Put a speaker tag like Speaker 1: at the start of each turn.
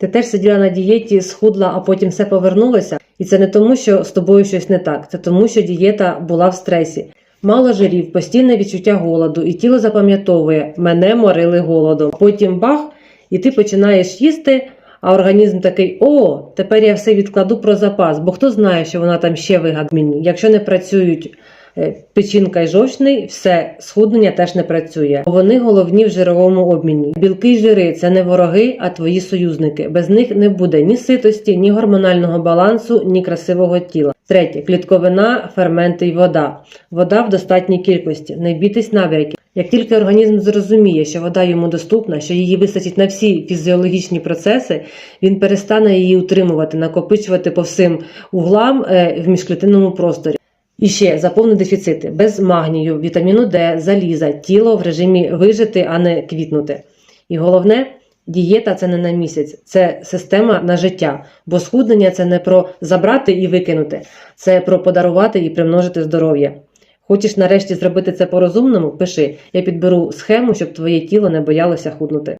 Speaker 1: Ти теж сиділа на дієті, схудла, а потім все повернулося. І це не тому, що з тобою щось не так, це тому, що дієта була в стресі. Мало жирів, постійне відчуття голоду, і тіло запам'ятовує, мене морили голодом. Потім бах, і ти починаєш їсти, а організм такий: о, тепер я все відкладу про запас, бо хто знає, що вона там ще вигад мені. Якщо не працюють печінка і жовчний, все схуднення теж не працює. Вони головні в жировому обміні. Білки й жири це не вороги, а твої союзники. Без них не буде ні ситості, ні гормонального балансу, ні красивого тіла. Третє клітковина, ферменти й вода. Вода в достатній кількості. Не бійтесь набряків. Як тільки організм зрозуміє, що вода йому доступна, що її вистачить на всі фізіологічні процеси, він перестане її утримувати, накопичувати по всім углам е, в міжклітинному просторі. І ще заповни дефіцити без магнію, вітаміну Д, заліза, тіло в режимі вижити, а не квітнути. І головне, дієта це не на місяць, це система на життя. Бо схуднення це не про забрати і викинути, це про подарувати і примножити здоров'я. Хочеш нарешті зробити це по-розумному? Пиши, я підберу схему, щоб твоє тіло не боялося худнути.